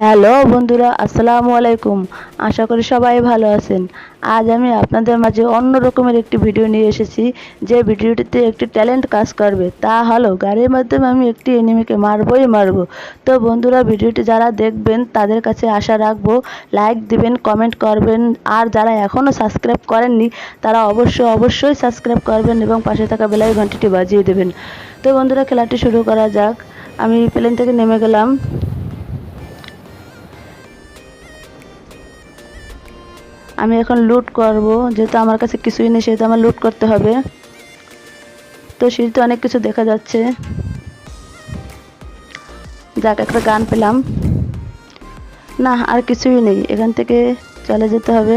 Hello বন্ধুরা, আসসালামু আলাইকুম। আশা করি সবাই ভালো আছেন। আজ আমি আপনাদের মাঝে অন্য রকমের একটি ভিডিও নিয়ে এসেছি, যে ভিডিওটিতে একটি ট্যালেন্ট কাজ করবে। তা হলো, গাড়ির মাধ্যমে আমি একটি এনিমিকে মারবই মারবো। তো বন্ধুরা, ভিডিওটি যারা দেখবেন, তাদের কাছে আশা রাখব, লাইক দিবেন, কমেন্ট করবেন। আর যারা এখনও সাবস্ক্রাইব করেননি, তারা অবশ্যই অবশ্যই সাবস্ক্রাইব করবেন এবং পাশে থাকা বেলাই ঘন্টিটি বাজিয়ে দেবেন। তো বন্ধুরা, খেলাটি শুরু করা যাক। আমি প্লেন থেকে নেমে গেলাম। আমি এখন লুট করব, যেহেতু আমার কাছে কিছুই নেই, সেহেতু আমার লুট করতে হবে। তো সিঁড়িতে অনেক কিছু দেখা যাচ্ছে। যাক, একটা গান পেলাম। না, আর কিছুই নেই, এখান থেকে চলে যেতে হবে।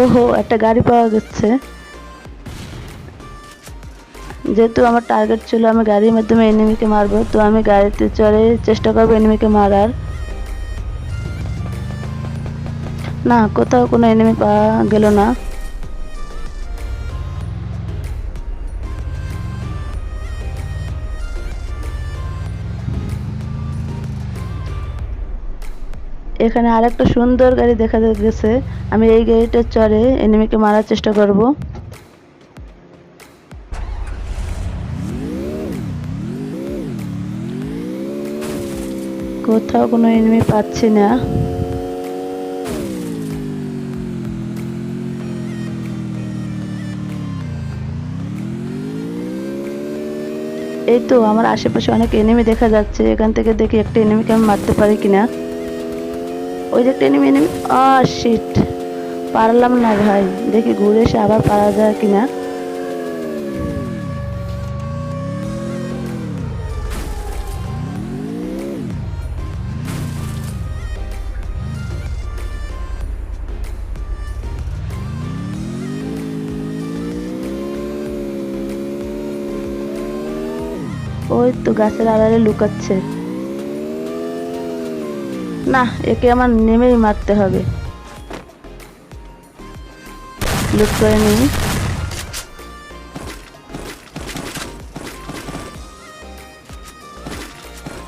ওহো, একটা গাড়ি পাওয়া যাচ্ছে। যেহেতু আমার টার্গেট ছিল আমি গাড়ির মাধ্যমে এনিমিকে মারবো, তো আমি গাড়িতে চড়ে চেষ্টা করব এনিমিকে মারার। না, কোথাও কোনো এনিমি পাওয়া গেল না। এখানে আরেকটা সুন্দর গাড়ি দেখা গেছে আমি এই গাড়িটা চড়ে এনিমিকে মারার চেষ্টা করব। কোথাও কোনো এনিমি পাচ্ছি না। এই তো আমার আশেপাশে অনেক এনিমি দেখা যাচ্ছে। এখান থেকে দেখি একটা এনিমিকে আমি মারতে পারি কিনা। ওই যে একটা এনিমি এনিমি আ শিট পারলাম না ভাই। দেখি ঘুরে এসে আবার পারা যায় কিনা। ওই তো গাছের আড়ালে লুকাচ্ছে। না, একে আমার নেমেই মারতে হবে। লুট করে নিই।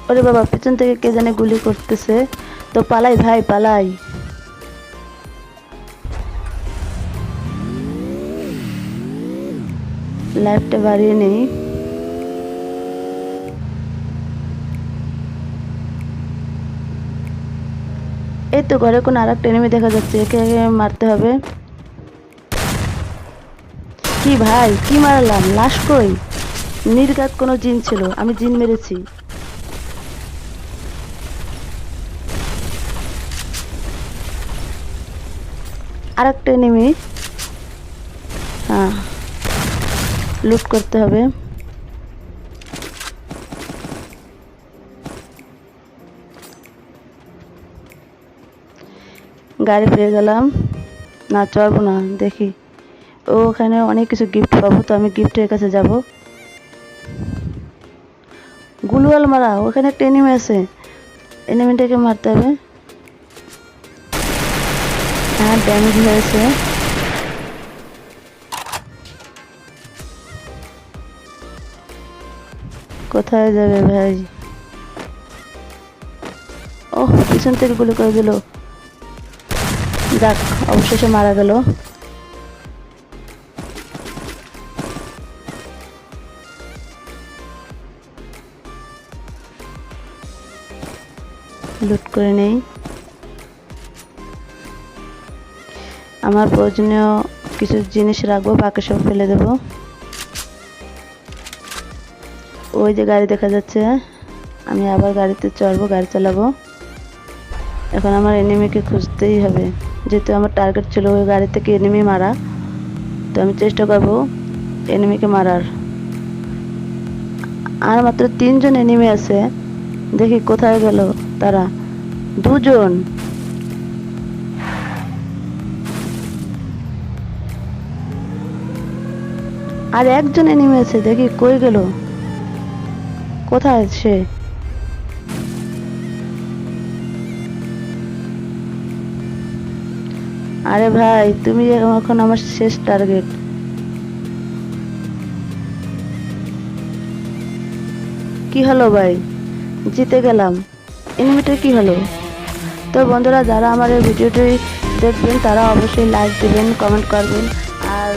ওরে বাবা, পেছন থেকে কে জানে গুলি করতেছে। তো পালাই ভাই, পালাই। লাইফটা বাড়িয়ে নেই। এই তো ঘরে কোনো আর একটা এনিমি দেখা যাচ্ছে, একে একে মারতে হবে। কি ভাই, কি মারলাম, লাশ কই? নির্গাত কোনো জিন ছিল, আমি জিন মেরেছি। আর একটা এনিমি হ্যাঁ লুট করতে হবে। গাড়ি পেয়ে গেলাম। না চড়বো না, দেখি। ও ওখানে অনেক কিছু গিফট পাবো, তো আমি গিফটের কাছে যাব। গুলওয়াল মারা, ওখানে একটা এনিমি আছে। এনিমিটাকে মারতে হবে। হ্যাঁ ড্যামেজ হয়েছে। কোথায় যাবে ভাই? ও পিছন থেকে গুলি করে দিল। যাক, অবশেষে মারা গেল। লুট করে নেই। আমার প্রয়োজনীয় কিছু জিনিস রাখব, বাকি সব ফেলে দেব। ওই যে গাড়ি দেখা যাচ্ছে, আমি আবার গাড়িতে চড়বো, গাড়ি চালাবো। এখন আমার এনিমিকে খুঁজতেই হবে। যেহেতু আমার টার্গেট ছিল ওই গাড়ি থেকে এনিমি মারা, তো আমি চেষ্টা করব এনিমিকে মারার। আর মাত্র তিনজন এনিমি আছে, দেখি কোথায় গেল তারা। দুজন। আর একজন এনিমি আছে, দেখি কই গেল। কোথায় সে? আরে ভাই, তুমি এখন আমার শেষ টার্গেট কি হলো ভাই? জিতে গেলাম। এনিমিটার কি হলো? তো বন্ধুরা, যারা আমার এই ভিডিওটি দেখবেন, তারা অবশ্যই লাইক দেবেন কমেন্ট করবেন। আর